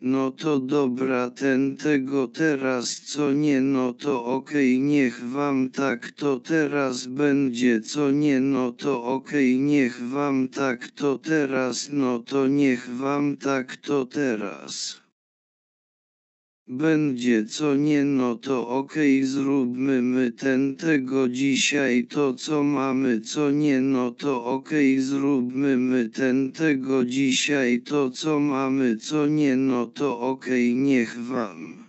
No to dobra ten tego teraz co nie no to okej niech wam tak to teraz będzie co nie no to okej niech wam tak to teraz no to niech wam tak to teraz. Będzie co nie no to okej zróbmy my ten tego dzisiaj to co mamy co nie no to okej zróbmy my ten tego dzisiaj to co mamy co nie no to okej niech wam.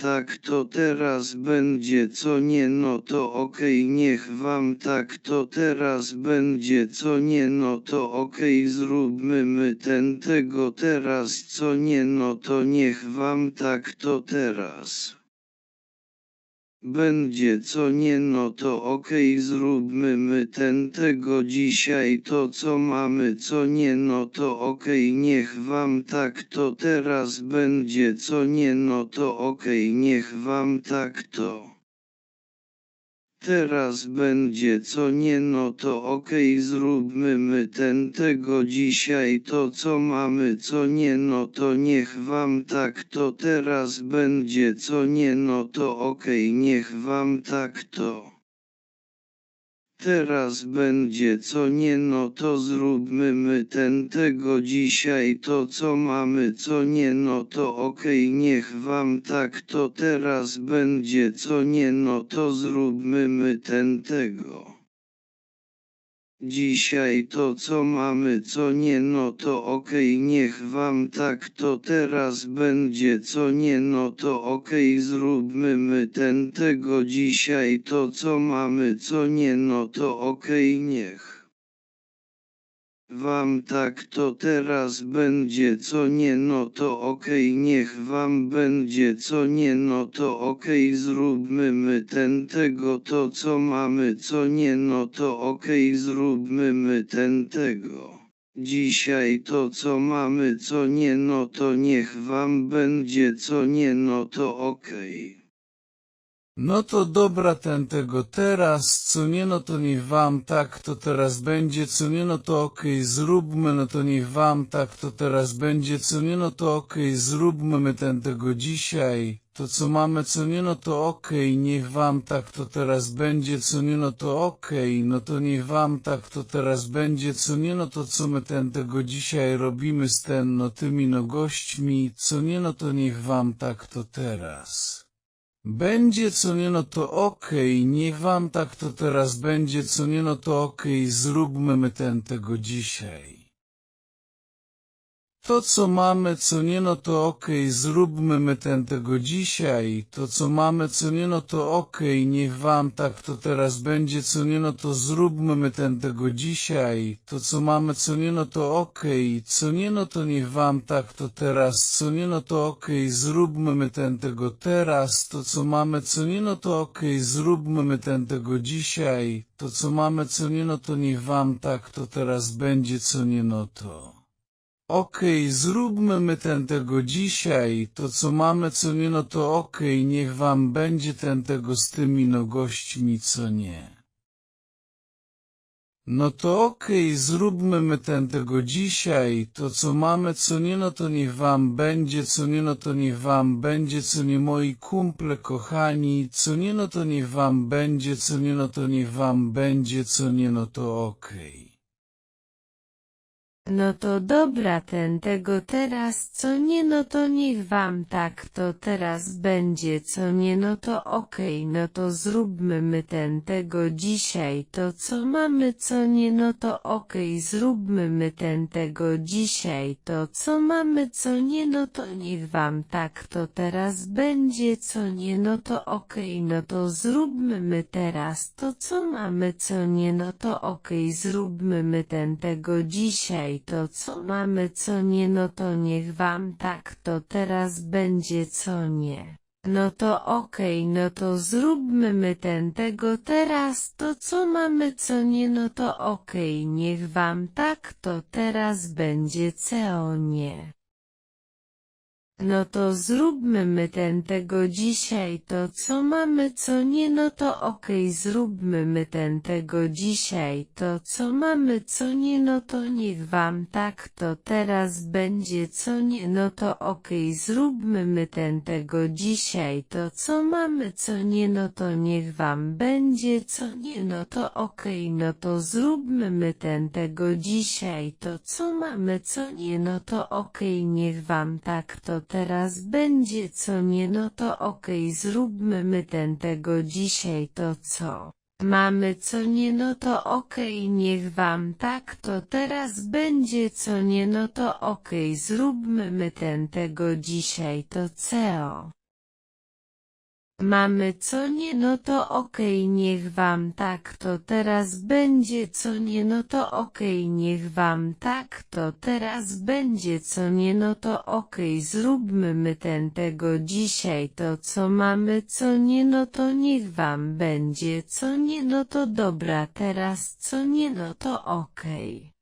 Tak to teraz będzie co nie no to okej niech wam tak to teraz będzie co nie no to okej zróbmy my ten tego teraz co nie no to niech wam tak to teraz. Będzie co nie no to okej zróbmy my ten tego dzisiaj to co mamy co nie no to okej niech wam tak to teraz będzie co nie no to okej niech wam tak to. Teraz będzie co nie no to okej zróbmy my ten tego dzisiaj to co mamy co nie no to niech wam tak to teraz będzie co nie no to okej niech wam tak to. Teraz będzie co nie no to zróbmy my ten tego dzisiaj to co mamy co nie no to okej niech wam tak to teraz będzie co nie no to zróbmy my ten tego. Dzisiaj to co mamy co nie no to okej niech wam tak to teraz będzie co nie no to okej zróbmy my ten tego dzisiaj to co mamy co nie no to okej niech. Wam tak to teraz będzie co nie no to okej niech wam będzie co nie no to okej zróbmy my ten tego to co mamy co nie no to okej zróbmy my ten tego. Dzisiaj to co mamy co nie no to niech wam będzie co nie no to okej. No to dobra ten tego teraz, co nie no to niech wam tak to teraz będzie, co nie no to okej zróbmy, no to niech wam tak to teraz będzie, co nie no to okej zróbmy my ten tego dzisiaj, to co mamy co nie no to okej, niech wam tak to teraz będzie, co nie no to okej, no to niech wam tak to teraz będzie, co nie no to co my ten tego dzisiaj robimy z ten no tymi no gośćmi, co nie no to niech wam tak to teraz. Będzie co nie no to okej, niech wam tak to teraz będzie co nie no to okej, zróbmy my ten tego dzisiaj. To co mamy co nie no to okej, zróbmy my ten tego dzisiaj, to co mamy co nie no to okej, niech wam tak to teraz będzie. Co nie no to zróbmy my ten tego dzisiaj, to co mamy co nie no to okej, co nie no to niech wam tak to teraz, co nie no to okej, zróbmy my ten tego teraz, to co mamy co nie no to okej, zróbmy my ten tego dzisiaj, to co mamy co nie no to niech wam tak to teraz będzie. Co nie no to. Okej, zróbmy my ten tego dzisiaj, to co mamy co nie no to okej, niech wam będzie ten tego z tymi no gośćmi co nie. No to okej, zróbmy my ten tego dzisiaj, to co mamy co nie no to niech wam będzie, co nie no to niech wam będzie, co nie moi kumple kochani, co nie no to niech wam będzie, co nie no to niech wam będzie, co nie no to okej. No to dobra ten tego teraz co nie no to niech wam tak to teraz będzie co nie no to okej no to zróbmy my ten tego dzisiaj to co mamy co nie no to okej zróbmy my ten tego dzisiaj to co mamy co nie no to niech wam tak to teraz będzie co nie no to okej no to zróbmy my teraz to co mamy co nie no to okej zróbmy my ten tego dzisiaj to co mamy co nie no to niech wam tak to teraz będzie co nie. No to okej, no to zróbmy my ten tego teraz, to co mamy co nie no to okej, niech wam tak to teraz będzie co nie. No to zróbmy my ten tego dzisiaj to co mamy co nie no to okej zróbmy my ten tego dzisiaj to co mamy co nie no to niech wam tak to teraz będzie co nie no to okej zróbmy my ten tego dzisiaj to co mamy co nie no to niech wam będzie co nie no to okej no to zróbmy my ten tego dzisiaj to co mamy co nie no to okej niech wam tak to teraz będzie co nie no to okej zróbmy my ten tego dzisiaj to co? Mamy co nie no to okej niech wam tak to teraz będzie co nie no to okej zróbmy my ten tego dzisiaj to co Mamy co nie no to okej niech wam tak to teraz będzie co nie no to okej niech wam tak to teraz będzie co nie no to okej zróbmy my ten tego dzisiaj to co mamy co nie no to niech wam będzie co nie no to dobra teraz co nie no to okej.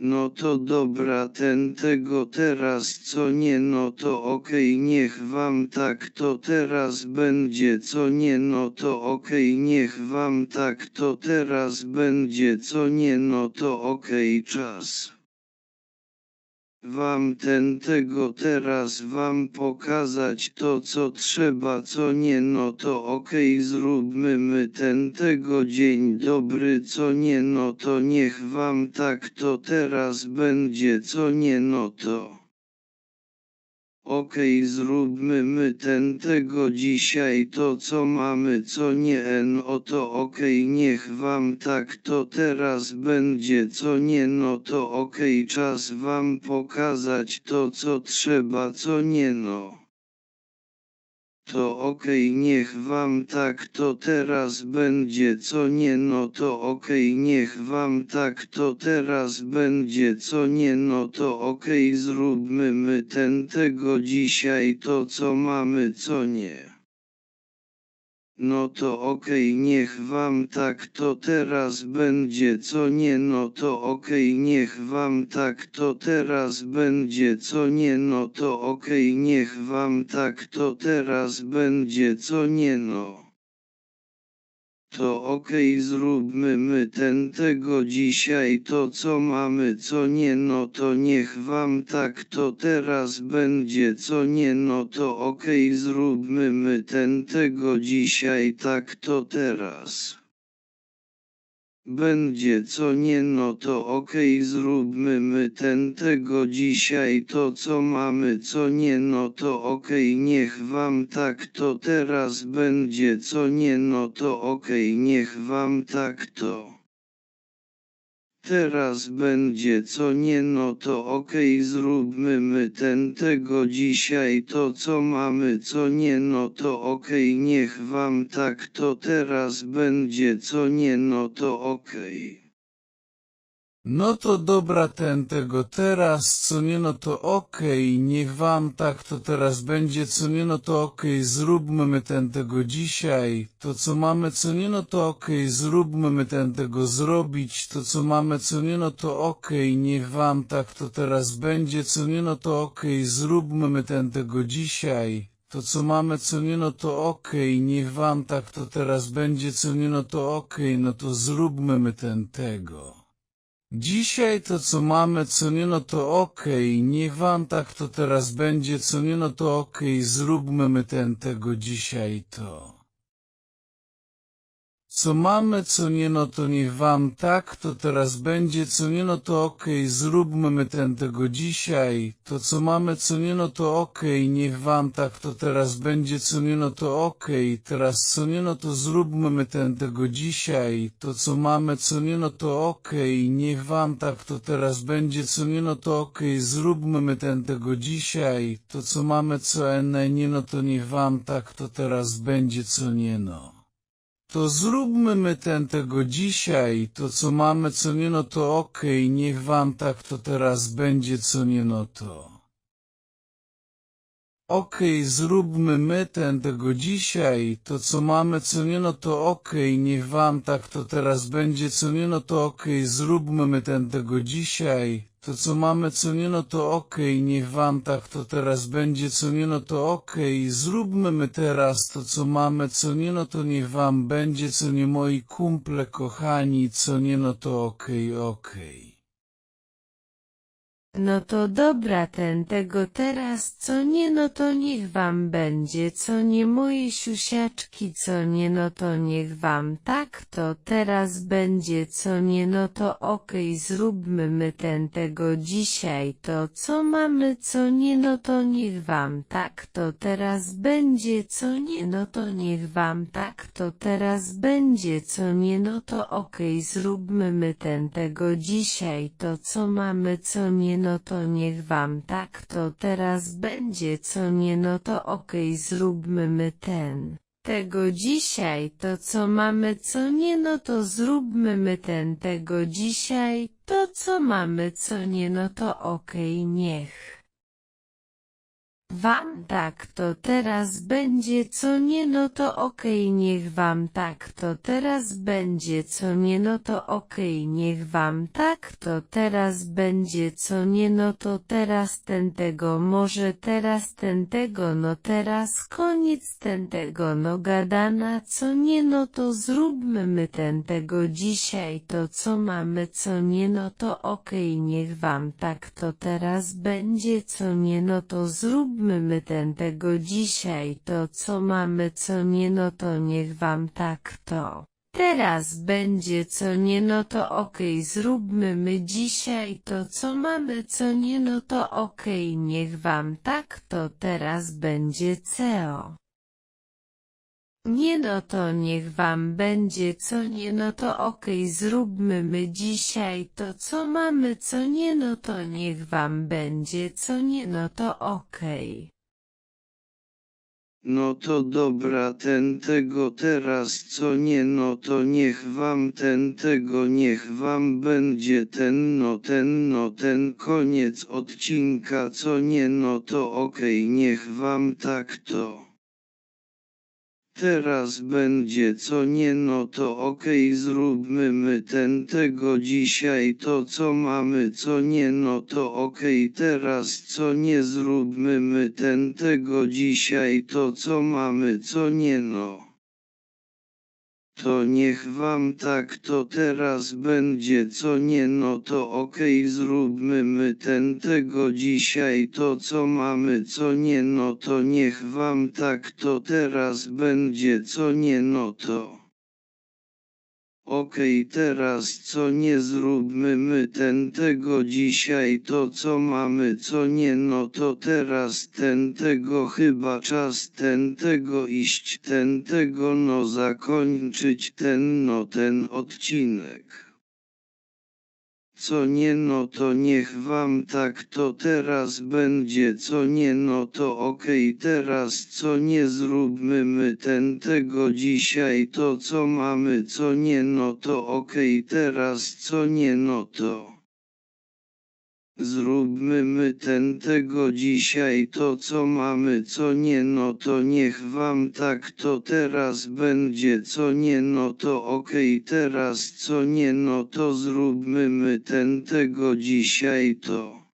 No to dobra ten tego teraz co nie no to okej niech wam tak to teraz będzie co nie no to okej niech wam tak to teraz będzie co nie no to okej czas. Wam ten tego teraz wam pokazać to co trzeba co nie no to okej zróbmy my ten tego dzień dobry co nie no to niech wam tak to teraz będzie co nie no to. Okej zróbmy my ten tego dzisiaj to co mamy co nie no to okej niech wam tak to teraz będzie co nie no to okej czas wam pokazać to co trzeba co nie no. To okej niech wam tak to teraz będzie co nie no to okej niech wam tak to teraz będzie co nie no to okej zróbmy my ten tego dzisiaj to co mamy co nie. No to okej niech wam tak to teraz będzie co nie no to okej niech wam tak to teraz będzie co nie no to okej niech wam tak to teraz będzie co nie no. To okej zróbmy my ten tego dzisiaj to co mamy co nie no to niech wam tak to teraz będzie co nie no to okej zróbmy my ten tego dzisiaj tak to teraz. Będzie co nie no to okej zróbmy my ten tego dzisiaj to co mamy co nie no to okej niech wam tak to teraz będzie co nie no to okej niech wam tak to. Teraz będzie co nie no to okej zróbmy my ten tego dzisiaj to co mamy co nie no to okej niech wam tak to teraz będzie co nie no to okej. No to dobra ten tego teraz, co nie no to okej, niech wam tak to teraz będzie, co nie no to okej, zróbmy my ten tego dzisiaj, to co mamy, co nie no to okej, zróbmy my ten tego zrobić, to co mamy, co nie no to okej, niech wam tak to teraz będzie, co nie no to okej, zróbmy my ten tego dzisiaj. To co mamy, co nie no to okej, niech wam tak to teraz będzie, co nie no to okej, no to zróbmy my ten tego. Dzisiaj to co mamy, co nie no to okej, niech wam tak to teraz będzie, co nie no to okej, zróbmy my ten tego dzisiaj to. Co mamy, co nie no to niech wam tak to teraz będzie, co nie no to okej, zróbmy my ten tego dzisiaj, to co mamy, co nie no to okej, niech wam tak to teraz będzie, co nie no to okej, teraz co nie no to zróbmy my ten tego dzisiaj, to co mamy, co nie no to okej, niech wam tak to teraz będzie, co nie no to okej, zróbmy my ten tego dzisiaj, to co mamy, co ene nie no to niech wam tak to teraz będzie, co nie no. To zróbmy my ten tego dzisiaj, to co mamy, co nie no to okej, niech wam tak to teraz będzie, co nie no to. Okej, zróbmy my ten tego dzisiaj, to co mamy, co nie no to okej, niech wam tak to teraz będzie, co nie no to okej, zróbmy my ten tego dzisiaj, To co mamy, co nie, no to okej, niech wam tak to teraz będzie, co nie, no to okej, zróbmy my teraz to co mamy, co nie, no to niech wam będzie, co nie moi kumple kochani, co nie, no to okej, okej. No to dobra ten tego teraz co nie no to niech wam będzie co nie moje siusiaczki co nie no to niech wam tak to teraz będzie co nie no to okej zróbmy my ten tego dzisiaj to co mamy co nie no to niech wam tak to teraz będzie co nie no to niech wam tak to teraz będzie co nie no to okej zróbmy my ten tego dzisiaj to co mamy co nie no to niech wam tak to teraz będzie co nie no to okej zróbmy my ten. Tego dzisiaj to co mamy co nie no to zróbmy my ten. Tego dzisiaj to co mamy co nie no to okej niech Wam tak to teraz będzie co nie no to okej niech wam tak to teraz będzie co nie no to okej niech wam tak to teraz będzie co nie no to teraz ten tego może teraz ten tego no teraz koniec ten tego no gadana co nie no to zróbmy my ten tego dzisiaj to co mamy co nie no to okej niech wam tak to teraz będzie co nie no to zróbmy my ten tego dzisiaj to co mamy co nie no to niech wam tak to teraz będzie co nie no to okej zróbmy my dzisiaj to co mamy co nie no to okej niech wam tak to teraz będzie CEO. Nie no to niech wam będzie co nie no to okej zróbmy my dzisiaj to co mamy co nie no to niech wam będzie co nie no to okej. No to dobra ten tego teraz co nie no to niech wam ten tego niech wam będzie ten no ten no ten koniec odcinka co nie no to okej niech wam tak to. Teraz będzie co nie no to okej zróbmy my ten tego dzisiaj to co mamy co nie no to okej teraz co nie zróbmy my ten tego dzisiaj to co mamy co nie no. To niech wam tak to teraz będzie co nie no to okej zróbmy my ten tego dzisiaj to co mamy co nie no to niech wam tak to teraz będzie co nie no to. Okej teraz co nie zróbmy my ten tego dzisiaj to co mamy co nie no to teraz ten tego chyba czas ten tego iść ten tego no zakończyć ten no ten odcinek. Co nie no to niech wam tak to teraz będzie co nie no to okej teraz co nie zróbmy my ten tego dzisiaj to co mamy co nie no to okej teraz co nie no to. Zróbmy my ten tego dzisiaj to co mamy co nie no to niech wam tak to teraz będzie co nie no to okej teraz co nie no to zróbmy my ten tego dzisiaj to.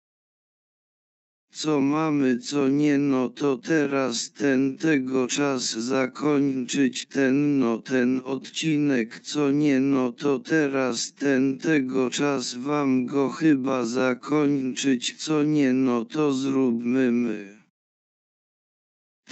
Co mamy co nie no to teraz ten tego czas zakończyć ten no ten odcinek co nie no to teraz ten tego czas wam go chyba zakończyć co nie no to zróbmy my.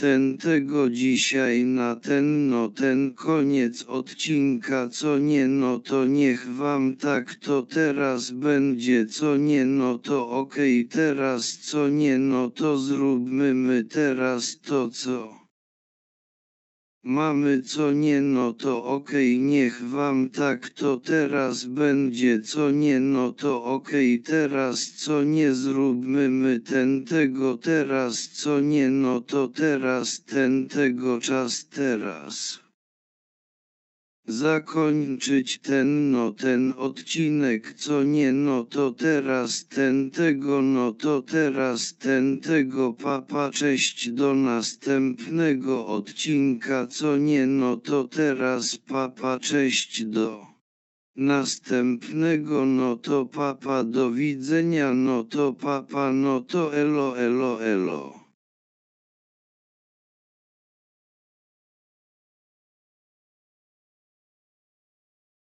Ten tego dzisiaj na ten no ten koniec odcinka co nie no to niech wam tak to teraz będzie co nie no to okej teraz co nie no to zróbmy my teraz to co. Mamy co nie no to okej niech wam tak to teraz będzie co nie no to okej teraz co nie zróbmy my ten tego teraz co nie no to teraz ten tego czas teraz. Zakończyć ten no ten odcinek co nie no to teraz ten tego no to teraz ten tego papa cześć do następnego odcinka co nie no to teraz papa cześć do następnego no to papa do widzenia no to papa no to elo elo elo.